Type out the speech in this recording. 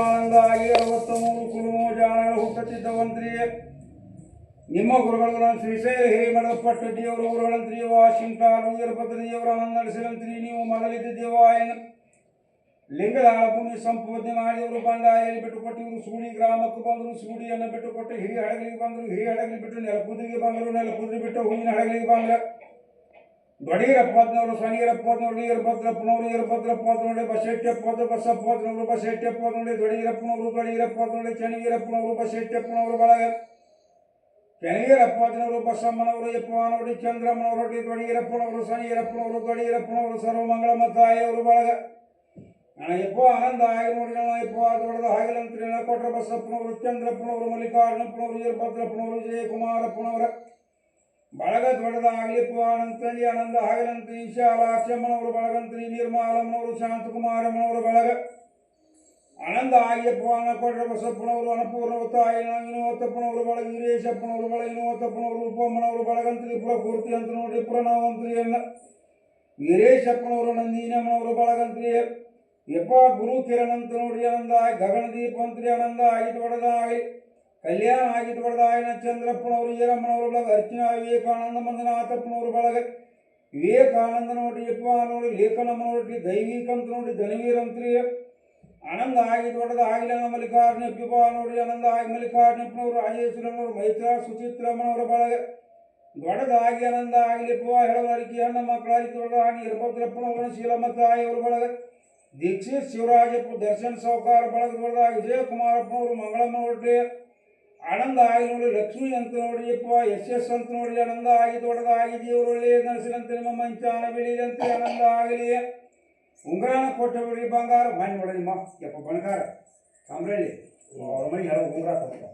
ಆನಂದಾಗಿ ಅರವತ್ತ ಮೂರು ಕುಲುಮೋ ಜಾನಗಳು ಹುಟ್ಟುತ್ತಿದ್ದವಂತ್ರಿಯೇ ನಿಮ್ಮ ಗುರುಗಳು ಶ್ರೀಶೈಲ ಹಿರಿಮಠದ ಪಟ್ಟಡಿಯವರು ಗುರುಗಳಂತ್ರಿ ವಾಷಿಂಗ್ಟನ್ ವೀರಭದ್ರದೇವರ ನಡೆಸಿದಂತ್ರಿ ನೀವು ಮೊದಲಿದ್ದ ಏನು ಲಿಂಗದಾಳ ಭೂಮಿ ಸಂಪೂರ್ಣ ಮಾಡಿದವರು ಬಂಡಾಯಲ್ಲಿ ಬಿಟ್ಟು ಕೊಟ್ಟಿವರು ಸೂಡಿ ಗ್ರಾಮಕ್ಕೆ ಬಂದರು ಸೂಡಿಯನ್ನು ಬಿಟ್ಟು ಕೊಟ್ಟು ಹಿರಿಯ ಹಡಗಲಿಗೆ ಬಂದರು ಹಿರಿಯ ಹಡಗಲಿ ಬಿಟ್ಟು ನೆಲಕುದ್ರಿಗೆ ಬಂದರು ನೆಲಕುದ್ರಿ ಬಿಟ್ಟು ಹೂವಿನ ಹಡಗಲಿಗೆ ಬಂದ್ರ ದೊಡೀರಪ್ಪನವರು ಶನಿರಪ್ಪನವರು ವೀರಭದ್ರಪ್ಪನವರು ವೀರಭದ್ರಪ್ಪನವರು ಬಸೆಟ್ಟಪ್ಪನವರು ಬಸಪ್ಪನವರು ಬಸೆಟ್ಟಪ್ಪನವರು ದೊಡೀರಪ್ಪನವರು ದೊಡೀರಪ್ಪನವರು ಚನಿವೀರಪ್ಪನವರು ಬಸೆಟ್ಟಪ್ಪನವರು ಬಳಗ ಚನಿವೀರಪ್ಪನವರು ಬಸಮ್ಮನವರು ಯಪ್ಪನವರು ಚಂದ್ರಮ್ಮನವರು ದೊಡೀರಪ್ಪನವರು ಶನಿಯರಪ್ಪನವರು ದೊಡೀರಪ್ಪನವರು ಸರ್ವಮಂಗಳ ತಾಯಿಯವರು ಬಳಗ ಯಪ್ಪ ಆನಂದ ಆಗಿ ನೋಡಿ ಯಪ್ಪ ದೊಡ್ಡದ ಹಾಗಿಲಂತ್ರಿ ಕೊಟ್ರ ಬಸಪ್ಪನವರು ಚಂದ್ರಪ್ಪನವರು ಮಲ್ಲಿಕಾರ್ಜುನಪ್ಪನವರು ವೀರಭದ್ರಪ್ಪನವರು ಜಯಕುಮಾರಪ್ಪನವರ ಬಳಗ ದೊಡ್ಡದಾಗಲಿಪ್ಪ ಅನಂತನಿ ಆನಂದ ಆಗಲಂತನಿ ಶಾಲಾಕ್ಷಮ್ಮನವರು ಬಳಗಂತ್ರಿ ನಿರ್ಮಾಲಮ್ಮನವರು, ಶಾಂತಕುಮಾರಮ್ಮನವರು ಬಳಗ. ಆನಂದ ಆಗಿಯಪ್ಪ ಅನ್ನ ಕೊಟ್ರ ಬಸಪ್ಪನವರು ಅನಪೂರ್ಣವ ತಾಯಿ ವಿನೋತಪ್ಪನವರು ಬಳಗ, ವೀರೇಶಪ್ಪನವರು ಬಳಗ, ವಿನೋತಪ್ಪನವರು, ಉಪಮ್ಮನವರು ಬಳಗಂತ್ರಿ ಪುರ ಪೂರ್ತಿ ಅಂತ ನೋಡಿ ನಾವಂತ್ರಿ ಅನ್ನ ವೀರೇಶಪ್ಪನವರು ನಂದಿನಮ್ಮನವರು ಬಳಗಂತ್ರಿ ಯಪ್ಪ ಗುರು ಕಿರಣ್ ಅಂತ ನೋಡ್ರಿ, ಆನಂದ ಗಗನದೀಪ ಅಂತ್ರಿ ಆನಂದ ಆಗಿ, ದೊಡ್ಡದಾಗಿ. ಕಲ್ಯಾಣ ಆಗಿ ದೊಡ್ಡದಾಗಿನ ಚಂದ್ರಪ್ಪನವರು ಈರಮ್ಮನವರು ಬಳಗ ಅರ್ಚನ, ವಿವೇಕಾನಂದ ಮಂದನಾಥಪ್ಪನವರು ಬಳಗ ವಿವೇಕಾನಂದ ನೋಡಿ ಯಪ್ಪ ನೋಡಿ ಲೇಖನಮ್ಮ ನೋಡ್ರಿ ದೈವಿಕ ಅಂತ ನೋಡಿ ಧನವೀರಂತ್ರಿ ಆನಂದ ಆಗಿ ದೊಡ್ಡದ ಮಲ್ಲಿಕಾರ್ಜುನ ಪಿಬ ನೋಡಿ, ಆನಂದ ಆಗಿ ಮಲ್ಲಿಕಾರ್ಜುನಪ್ಪನವರು ರಾಜೇಶ್ವರಮ್ಮನವರು ಮೈತ್ರ ಸುಚಿತ್ರಮ್ಮನವರ ಬಳಗ ದೊಡ್ಡದಾಗಿ ಆನಂದ ಆಗಲಿಪ್ಪ ಹೇಳಿಕೆ ಹಣ್ಣ ಮಕ್ಕಳಾಗಿ ದೊಡ್ಡದಾಗಿ ಇರ್ಭದ್ರಪ್ಪನವರ ಶೀಲಮ್ಮ ತಾಯಿಯವರ ಬಳಗ ದೀಕ್ಷಿತ್ ಶಿವರಾಜಪ್ಪ ದರ್ಶನ್ ಸಾವುಕಾರ ಬಳಗ ದೊಡ್ಡದಾಗಿ ವಿಜಯಕುಮಾರಪ್ಪನವರು ಮಂಗಳಮ್ಮ ನೋಡ್ರಿ ಆನಂದ ಆಗಿ ನೋಡಿ ಲಕ್ಷ್ಮಿ ಅಂತ ನೋಡಿಯಪ್ಪ ಎಸ್ ಎಸ್ ಅಂತ ನೋಡಿ ಆನಂದ ಆಗಿ ದೊಡ್ಡದಾಗಿ ದೇವರೊಳ್ಳೆ ನರಸಿನಂತೆ ನಿಮ್ಮ ಮಂಚಾನ ಬೆಳೆಯಂತೆ ಆನಂದ ಆಗಲಿ ಉಂಗುರಾನ ಕೊಟ್ಟ ಬಿಡ್ರಿ ಬಂಗಾರ ಮನೆ ನೋಡಿ ನಿಮ್ಮ ಯಪ್ಪ ಬಣಕಾರ ಸಾಮ್ರಳ್ಳಿ ಅವ್ರ ಮನೆ ಹೇಳೋ ಉಂಗುರ ಕೊಡ್ತಾರೆ